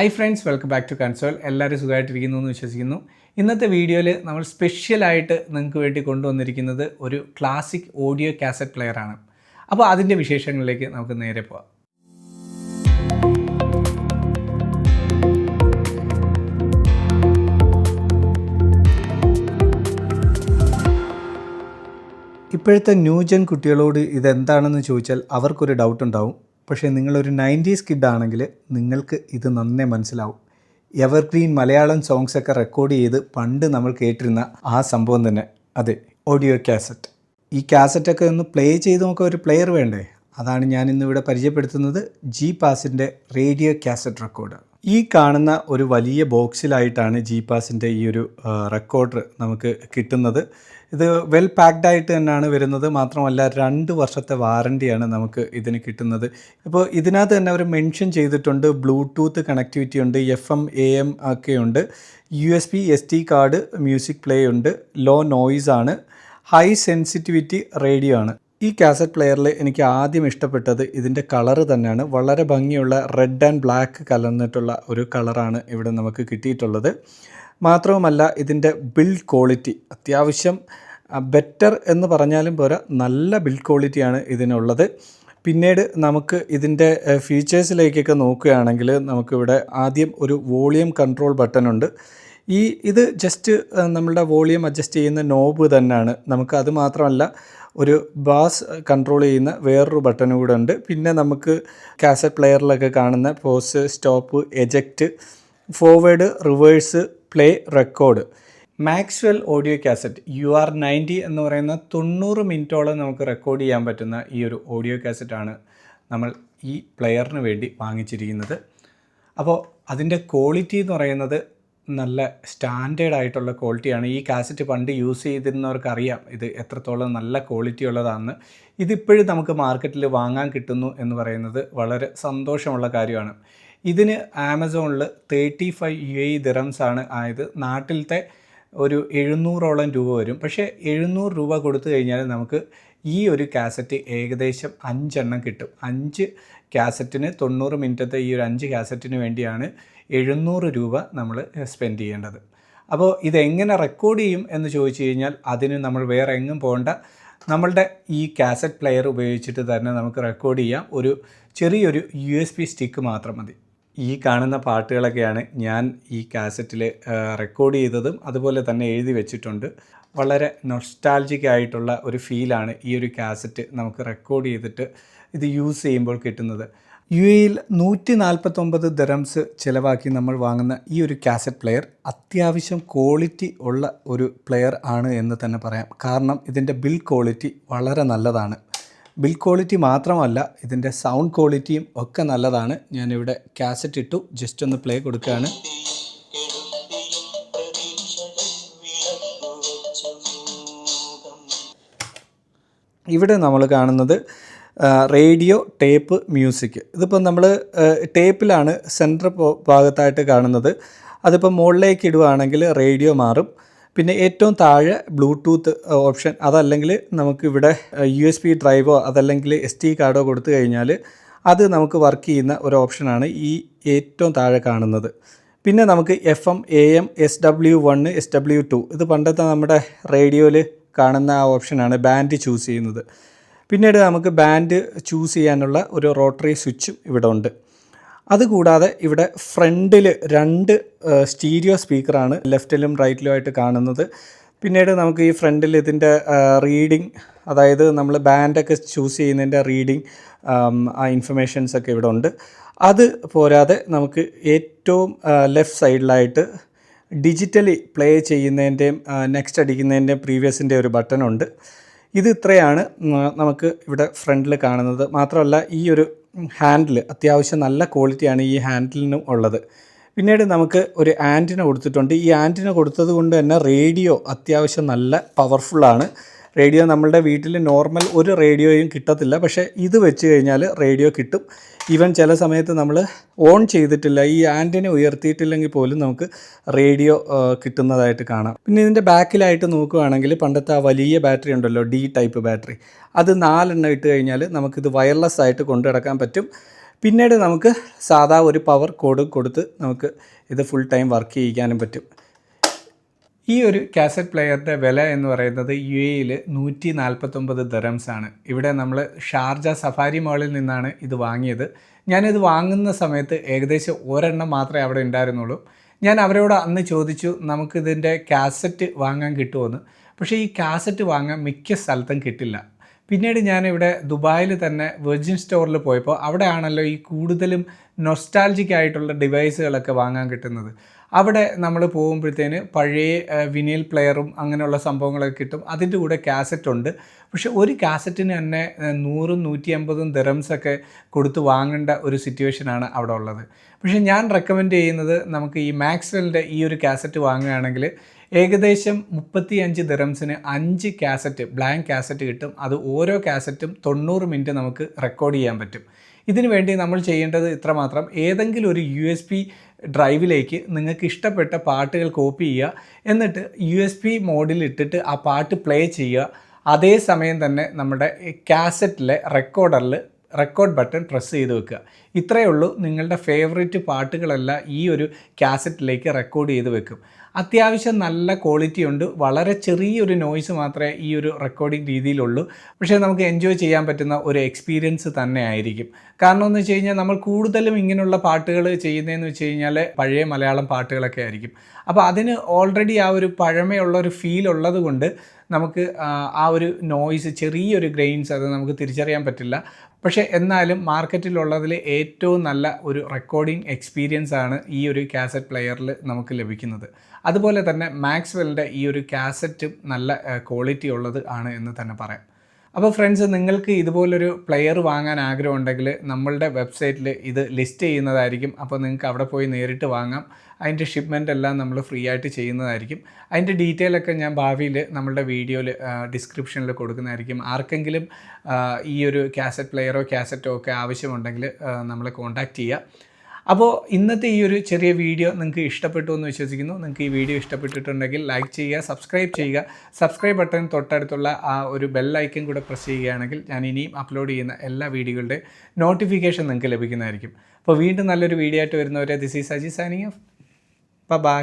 Hi friends welcome back to console എല്ലാവരും സുഖമായിട്ടിരിക്കുന്നു എന്ന് വിശ്വസിക്കുന്നു. ഇന്നത്തെ വീഡിയോയിൽ നമ്മൾ സ്പെഷ്യലായിട്ട് നിങ്ങൾക്ക് വേണ്ടി കൊണ്ടുവന്നിരിക്കുന്നത് ഒരു ക്ലാസിക് ഓഡിയോ കാസറ്റ് പ്ലെയർ ആണ്. അപ്പോൾ അതിന്റെ വിശേഷങ്ങളിലേക്ക് നമുക്ക് നേരെ പോവാം. ഇപ്പോഴത്തെ ന്യൂജൻ കുട്ടികളോട് ഇതെന്താണെന്ന് ചോദിച്ചാൽ അവർക്കൊരു ഡൗട്ട് ഉണ്ടാവും. പക്ഷേ നിങ്ങളൊരു നയന്റീസ് കിഡ് ആണെങ്കിൽ നിങ്ങൾക്ക് ഇത് നന്നേ മനസ്സിലാവും. എവർഗ്രീൻ മലയാളം സോങ്സ് ഒക്കെ റെക്കോർഡ് ചെയ്ത് പണ്ട് നമ്മൾ കേട്ടിരുന്ന ആ സംഭവം തന്നെ. അതെ ഓഡിയോ കാസറ്റ്. ഈ കാസറ്റൊക്കെ ഒന്ന് പ്ലേ ചെയ്ത് നോക്കാൻ ഒരു പ്ലെയർ വേണ്ടേ? അതാണ് ഞാൻ ഇന്നിവിടെ പരിചയപ്പെടുത്തുന്നത് ജി പാസിന്റെ റേഡിയോ കാസറ്റ് റെക്കോർഡർ. ഈ കാണുന്ന ഒരു വലിയ ബോക്സിലായിട്ടാണ് ജി പാസിന്റെ ഈ ഒരു റെക്കോർഡർ നമുക്ക് കിട്ടുന്നത്. ഇത് വെൽ പാക്ഡ് ആയിട്ട് തന്നെയാണ് വരുന്നത്. മാത്രമല്ല രണ്ട് വർഷത്തെ വാറണ്ടിയാണ് നമുക്ക് ഇതിന് കിട്ടുന്നത്. ഇപ്പോൾ ഇതിനകത്ത് തന്നെ അവർ മെൻഷൻ ചെയ്തിട്ടുണ്ട് ബ്ലൂടൂത്ത് കണക്ടിവിറ്റി ഉണ്ട് എഫ് എം എ എം ഒക്കെ ഉണ്ട് U S B S D card music play ഉണ്ട് ലോ നോയ്സ് ആണ് ഹൈ സെൻസിറ്റിവിറ്റി റേഡിയോ ആണ്. ഈ കാസറ്റ് പ്ലെയറിൽ എനിക്ക് ആദ്യം ഇഷ്ടപ്പെട്ടത് ഇതിന്റെ കളറ് തന്നെയാണ്. വളരെ ഭംഗിയുള്ള റെഡ് ആൻഡ് ബ്ലാക്ക് കലർന്നിട്ടുള്ള ഒരു കളറാണ് ഇവിടെ നമുക്ക് കിട്ടിയിട്ടുള്ളത്. മാത്രവുമല്ല ഇതിന്റെ ബിൽഡ് ക്വാളിറ്റി അത്യാവശ്യം ബെറ്റർ എന്ന് പറഞ്ഞാലും പോരാ നല്ല ബിൽഡ് ക്വാളിറ്റിയാണ് ഇതിനുള്ളത്. പിന്നീട് നമുക്ക് ഇതിന്റെ ഫീച്ചേഴ്സിലേക്കൊക്കെ നോക്കുകയാണെങ്കിൽ നമുക്കിവിടെ ആദ്യം ഒരു വോളിയം കൺട്രോൾ ബട്ടൺ ഉണ്ട്. ഈ ഇത് ജസ്റ്റ് നമ്മളുടെ വോളിയം അഡ്ജസ്റ്റ് ചെയ്യുന്ന നോബ് തന്നെയാണ്. നമുക്ക് അത് മാത്രമല്ല ഒരു ബാസ് കൺട്രോൾ ചെയ്യുന്ന വേറൊരു ബട്ടൺ കൂടെ ഉണ്ട്. പിന്നെ നമുക്ക് കാസറ്റ് പ്ലെയറിലൊക്കെ കാണുന്ന pause stop eject forward reverse play record Maxell audio cassette U R ninety എന്ന് പറയുന്ന തൊണ്ണൂറ് മിനിറ്റോളം നമുക്ക് റെക്കോർഡ് ചെയ്യാൻ പറ്റുന്ന ഈ ഒരു ഓഡിയോ കാസറ്റാണ് നമ്മൾ ഈ പ്ലെയറിന് വേണ്ടി വാങ്ങിച്ചിരിക്കുന്നത്. അപ്പോൾ അതിന്റെ ക്വാളിറ്റി എന്ന് പറയുന്നത് നല്ല സ്റ്റാൻഡേർഡ് ആയിട്ടുള്ള ക്വാളിറ്റിയാണ്. ഈ കാസറ്റ് പണ്ട് യൂസ് ചെയ്തിരുന്നവർക്ക് അറിയാം ഇത് എത്രത്തോളം നല്ല ക്വാളിറ്റി ഉള്ളതാണെന്ന് ഇതിപ്പോഴും നമുക്ക് മാർക്കറ്റിൽ വാങ്ങാൻ കിട്ടുന്നു എന്ന് പറയുന്നത് വളരെ സന്തോഷമുള്ള കാര്യമാണ്. ഇതിന് ആമസോണിൽ thirty five U A dirhams ആണ് ആയത്. നാട്ടിലത്തെ ഒരു എഴുന്നൂറോളം രൂപ വരും. പക്ഷേ എഴുന്നൂറ് രൂപ കൊടുത്തു കഴിഞ്ഞാൽ നമുക്ക് ഈ ഒരു കാസറ്റ് ഏകദേശം അഞ്ചെണ്ണം കിട്ടും. അഞ്ച് കാസറ്റിന് തൊണ്ണൂറ് മിനിറ്റത്തെ ഈ ഒരു അഞ്ച് കാസറ്റിന് വേണ്ടിയാണ് എഴുന്നൂറ് രൂപ നമ്മൾ സ്പെൻഡ് ചെയ്യേണ്ടത്. അപ്പോൾ ഇതെങ്ങനെ റെക്കോർഡ് ചെയ്യും എന്ന് ചോദിച്ചു കഴിഞ്ഞാൽ അതിന് നമ്മൾ വേറെ എങ്ങും പോകേണ്ട. നമ്മളുടെ ഈ കാസറ്റ് പ്ലെയർ ഉപയോഗിച്ചിട്ട് തന്നെ നമുക്ക് റെക്കോർഡ് ചെയ്യാം. ഒരു ചെറിയൊരു യു എസ് പി സ്റ്റിക്ക് മാത്രം മതി. ഈ കാണുന്ന പാട്ടുകളൊക്കെയാണ് ഞാൻ ഈ കാസറ്റിൽ റെക്കോർഡ് ചെയ്തതും അതുപോലെ തന്നെ എഴുതി വെച്ചിട്ടുണ്ട്. വളരെ നൊസ്റ്റാൾജിക് ആയിട്ടുള്ള ഒരു ഫീലാണ് ഈ ഒരു കാസറ്റ് നമുക്ക് റെക്കോർഡ് ചെയ്തിട്ട് ഇത് യൂസ് ചെയ്യുമ്പോൾ കിട്ടുന്നത്. യു എയിൽ നൂറ്റി നാൽപ്പത്തൊമ്പത് ദറംസ് ചിലവാക്കി നമ്മൾ വാങ്ങുന്ന ഈ ഒരു കാസറ്റ് പ്ലെയർ അത്യാവശ്യം ക്വാളിറ്റി ഉള്ള ഒരു പ്ലെയർ ആണ് എന്ന് തന്നെ പറയാം. കാരണം ഇതിന്റെ ബിൽ ക്വാളിറ്റി വളരെ നല്ലതാണ്. ബിൽ ക്വാളിറ്റി മാത്രമല്ല ഇതിന്റെ സൗണ്ട് ക്വാളിറ്റിയും ഒക്കെ നല്ലതാണ്. ഞാനിവിടെ കാസറ്റ് ഇട്ടു ജസ്റ്റ് ഒന്ന് പ്ലേ കൊടുക്കുകയാണ് ഇവിടെ നമ്മൾ കാണുന്നത് റേഡിയോ ടേപ്പ് മ്യൂസിക്. ഇതിപ്പോൾ നമ്മൾ ടേപ്പിലാണ് സെന്റർ ഭാഗത്തായിട്ട് കാണുന്നത്. അതിപ്പോൾ മുകളിലേക്ക് ഇടുവാണെങ്കിൽ റേഡിയോ മാറും. പിന്നെ ഏറ്റവും താഴെ ബ്ലൂടൂത്ത് ഓപ്ഷൻ അതല്ലെങ്കിൽ നമുക്കിവിടെ യു എസ് ബി ഡ്രൈവോ അതല്ലെങ്കിൽ എസ് ടി കാർഡോ കൊടുത്തു കഴിഞ്ഞാൽ അത് നമുക്ക് വർക്ക് ചെയ്യുന്ന ഒരു ഓപ്ഷനാണ് ഈ ഏറ്റവും താഴെ കാണുന്നത്. പിന്നെ നമുക്ക് F M A M S W one S W two. ഇത് പണ്ടത്തെ നമ്മുടെ റേഡിയോയിൽ കാണുന്ന ആ ഓപ്ഷനാണ് ബാൻഡ് ചൂസ് ചെയ്യുന്നത്. പിന്നീട് നമുക്ക് ബാൻഡ് ചൂസ് ചെയ്യാനുള്ള ഒരു റോട്ടറി സ്വിച്ചും ഇവിടെ ഉണ്ട്. അതുകൂടാതെ ഇവിടെ ഫ്രണ്ടിൽ രണ്ട് സ്റ്റീരിയോ സ്പീക്കറാണ് ലെഫ്റ്റിലും റൈറ്റിലും ആയിട്ട് കാണുന്നത്. പിന്നീട് നമുക്ക് ഈ ഫ്രണ്ടിൽ ഇതിന്റെ റീഡിംഗ് അതായത് നമ്മൾ ബാൻഡൊക്കെ ചൂസ് ചെയ്യുന്നതിന്റെ റീഡിങ് ആ ഇൻഫർമേഷൻസ് ഒക്കെ ഇവിടെ ഉണ്ട്. അത് പോരാതെ നമുക്ക് ഏറ്റവും ലെഫ്റ്റ് സൈഡിലായിട്ട് ഡിജിറ്റലി പ്ലേ ചെയ്യുന്നതിന്റെയും നെക്സ്റ്റ് അടിക്കുന്നതിന്റെയും പ്രീവിയസിന്റെ ഒരു ബട്ടൺ ഉണ്ട് ഇത് ഇത്രയാണ് നമുക്ക് ഇവിടെ ഫ്രണ്ടിൽ കാണുന്നത്. മാത്രമല്ല ഈ ഒരു ഹാൻഡിൽ അത്യാവശ്യം നല്ല ക്വാളിറ്റിയാണ് ഈ ഹാൻഡിലിനും ഉള്ളത്. പിന്നീട് നമുക്ക് ഒരു ആന്റിന കൊടുത്തിട്ടുണ്ട്. ഈ ആന്റിന കൊടുത്തത് കൊണ്ട് തന്നെ റേഡിയോ അത്യാവശ്യം നല്ല പവർഫുള്ളാണ്. റേഡിയോ നമ്മളുടെ വീട്ടിൽ നോർമൽ ഒരു റേഡിയോയും കിട്ടത്തില്ല. പക്ഷേ ഇത് വെച്ച് കഴിഞ്ഞാൽ റേഡിയോ കിട്ടും. ഈവൻ ചില സമയത്ത് നമ്മൾ ഓൺ ചെയ്തിട്ടില്ല ഈ ആന്റിനെ ഉയർത്തിയിട്ടില്ലെങ്കിൽ പോലും നമുക്ക് റേഡിയോ കിട്ടുന്നതായിട്ട് കാണാം. പിന്നെ ഇതിന്റെ ബാക്കിലായിട്ട് നോക്കുകയാണെങ്കിൽ പണ്ടത്തെ ആ വലിയ ബാറ്ററി ഉണ്ടല്ലോ ഡി ടൈപ്പ് ബാറ്ററി. അത് നാലെണ്ണം ഇട്ട് കഴിഞ്ഞാൽ നമുക്കിത് വയർലെസ് ആയിട്ട് കൊണ്ടു നടക്കാൻ പറ്റും. പിന്നീട് നമുക്ക് സാധാ ഒരു പവർ കോഡ് കൊടുത്ത് നമുക്ക് ഇത് ഫുൾ ടൈം വർക്ക് ചെയ്യിക്കാനും പറ്റും. ഈ ഒരു കാസറ്റ് പ്ലെയറിന്റെ വില എന്ന് പറയുന്നത് യു എയിൽ നൂറ്റി നാൽപ്പത്തൊമ്പത് ദറംസ് ആണ്. ഇവിടെ നമ്മൾ ഷാർജ സഫാരി മാളിൽ നിന്നാണ് ഇത് വാങ്ങിയത്. ഞാനിത് വാങ്ങുന്ന സമയത്ത് ഏകദേശം ഒരെണ്ണം മാത്രമേ അവിടെ ഉണ്ടായിരുന്നുള്ളൂ. ഞാൻ അവരോട് അന്ന് ചോദിച്ചു നമുക്കിതിന്റെ കാസറ്റ് വാങ്ങാൻ കിട്ടുമെന്ന് പക്ഷേ ഈ കാസറ്റ് വാങ്ങാൻ മിക്ക സ്ഥലത്തും കിട്ടില്ല. പിന്നീട് ഞാനിവിടെ ദുബായിൽ തന്നെ വെർജിൻ സ്റ്റോറിൽ പോയപ്പോൾ അവിടെയാണല്ലോ ഈ കൂടുതലും നൊസ്റ്റാൾജിക് ആയിട്ടുള്ള ഡിവൈസുകളൊക്കെ വാങ്ങാൻ കിട്ടുന്നത്. അവിടെ നമ്മൾ പോകുമ്പോഴത്തേന് പഴയ വിനിൽ പ്ലെയറും അങ്ങനെയുള്ള സംഭവങ്ങളൊക്കെ കിട്ടും. അതിന്റെ കൂടെ കാസറ്റ് ഉണ്ട്. പക്ഷെ ഒരു കാസറ്റിന് തന്നെ നൂറും നൂറ്റി അമ്പതും ദിറംസൊക്കെ കൊടുത്ത് വാങ്ങേണ്ട ഒരു സിറ്റുവേഷനാണ് അവിടെ ഉള്ളത്. പക്ഷേ ഞാൻ റെക്കമെൻഡ് ചെയ്യുന്നത് നമുക്ക് ഈ മാക്സ്വെലിന്റെ ഈ ഒരു കാസറ്റ് വാങ്ങുകയാണെങ്കിൽ ഏകദേശം മുപ്പത്തി അഞ്ച് ദിറംസിന് അഞ്ച് കാസറ്റ് ബ്ലാങ്ക് കാസറ്റ് കിട്ടും. അത് ഓരോ കാസറ്റും തൊണ്ണൂറ് മിനിറ്റ് നമുക്ക് റെക്കോർഡ് ചെയ്യാൻ പറ്റും. ഇതിനു വേണ്ടി നമ്മൾ ചെയ്യേണ്ടത് ഇത്രമാത്രം. ഏതെങ്കിലും ഒരു യു എസ് പി ഡ്രൈവിലേക്ക് നിങ്ങൾക്ക് ഇഷ്ടപ്പെട്ട പാട്ടുകൾ കോപ്പി ചെയ്യുക. എന്നിട്ട് യു എസ് പി മോഡിൽ ഇട്ടിട്ട് ആ പാട്ട് പ്ലേ ചെയ്യുക. അതേ സമയം തന്നെ നമ്മുടെ കാസറ്റിലെ റെക്കോർഡറിൽ റെക്കോർഡ് ബട്ടൺ പ്രസ് ചെയ്ത് വെക്കുക. ഇത്രയേ ഉള്ളൂ നിങ്ങളുടെ ഫേവറേറ്റ് പാട്ടുകളെല്ലാം ഈ ഒരു കാസറ്റിലേക്ക് റെക്കോർഡ് ചെയ്ത് വെക്കും. അത്യാവശ്യം നല്ല ക്വാളിറ്റി ഉണ്ട്. വളരെ ചെറിയൊരു നോയ്സ് മാത്രമേ ഈ ഒരു റെക്കോർഡിംഗ് രീതിയിലുള്ളൂ. പക്ഷേ നമുക്ക് എൻജോയ് ചെയ്യാൻ പറ്റുന്ന ഒരു എക്സ്പീരിയൻസ് തന്നെ ആയിരിക്കും. കാരണം എന്ന് വെച്ച് കഴിഞ്ഞാൽ നമ്മൾ കൂടുതലും ഇങ്ങനെയുള്ള പാട്ടുകൾ ചെയ്യുന്നതെന്ന് വെച്ച് കഴിഞ്ഞാൽ പഴയ മലയാളം പാട്ടുകളൊക്കെ ആയിരിക്കും. അപ്പോൾ അതിന് ഓൾറെഡി ആ ഒരു പഴമയുള്ള ഒരു ഫീൽ ഉള്ളത് കൊണ്ട് നമുക്ക് ആ, ഒരു നോയ്സ് ചെറിയൊരു ഗ്രെയിൻസ് അത് നമുക്ക് തിരിച്ചറിയാൻ പറ്റില്ല. പക്ഷേ എന്നാലും മാർക്കറ്റിലുള്ളതിൽ ഏറ്റവും നല്ല ഒരു റെക്കോർഡിംഗ് എക്സ്പീരിയൻസ് ആണ് ഈ ഒരു കാസറ്റ് പ്ലെയറിൽ നമുക്ക് ലഭിക്കുന്നത്. അതുപോലെ തന്നെ മാക്സ്വെലിന്റെ ഈ ഒരു കാസറ്റും നല്ല ക്വാളിറ്റി ഉള്ളത് ആണ് എന്ന് തന്നെ പറയാം. അപ്പോൾ ഫ്രണ്ട്സ് നിങ്ങൾക്ക് ഇതുപോലൊരു പ്ലെയർ വാങ്ങാൻ ആഗ്രഹം ഉണ്ടെങ്കിൽ നമ്മളുടെ വെബ്സൈറ്റിൽ ഇത് ലിസ്റ്റ് ചെയ്യുന്നതായിരിക്കും. അപ്പോൾ നിങ്ങൾക്ക് അവിടെ പോയി നേരിട്ട് വാങ്ങാം. അതിന്റെ ഷിപ്മെന്റ് എല്ലാം നമ്മൾ ഫ്രീ ആയിട്ട് ചെയ്യുന്നതായിരിക്കും. അതിന്റെ ഡീറ്റെയിൽ ഒക്കെ ഞാൻ ഭാവിയിൽ നമ്മളുടെ വീഡിയോയിൽ ഡിസ്ക്രിപ്ഷനിൽ കൊടുക്കുന്നതായിരിക്കും. ആർക്കെങ്കിലും ഈ ഒരു കാസറ്റ് പ്ലെയറോ കാസറ്റോ ഒക്കെ ആവശ്യമുണ്ടെങ്കിൽ നമ്മളെ കോൺടാക്റ്റ് ചെയ്യുക. അപ്പോൾ ഇന്നത്തെ ഈ ഒരു ചെറിയ വീഡിയോ നിങ്ങൾക്ക് ഇഷ്ടപ്പെട്ടു എന്ന് വിശ്വസിക്കുന്നു. നിങ്ങൾക്ക് ഈ വീഡിയോ ഇഷ്ടപ്പെട്ടിട്ടുണ്ടെങ്കിൽ ലൈക്ക് ചെയ്യുക സബ്സ്ക്രൈബ് ചെയ്യുക. സബ്സ്ക്രൈബ് ബട്ടൺ തൊട്ടടുത്തുള്ള ആ ഒരു ബെൽ ഐക്കൺ കൂടെ പ്രസ് ചെയ്യുകയാണെങ്കിൽ ഞാൻ ഇനിയും അപ്ലോഡ് ചെയ്യുന്ന എല്ലാ വീഡിയോകളുടെ നോട്ടിഫിക്കേഷൻ നിങ്ങൾക്ക് ലഭിക്കുന്നതായിരിക്കും. അപ്പോൾ വീണ്ടും നല്ലൊരു വീഡിയോ ആയിട്ട് വരുന്നവരെ this is Aji Sanning bye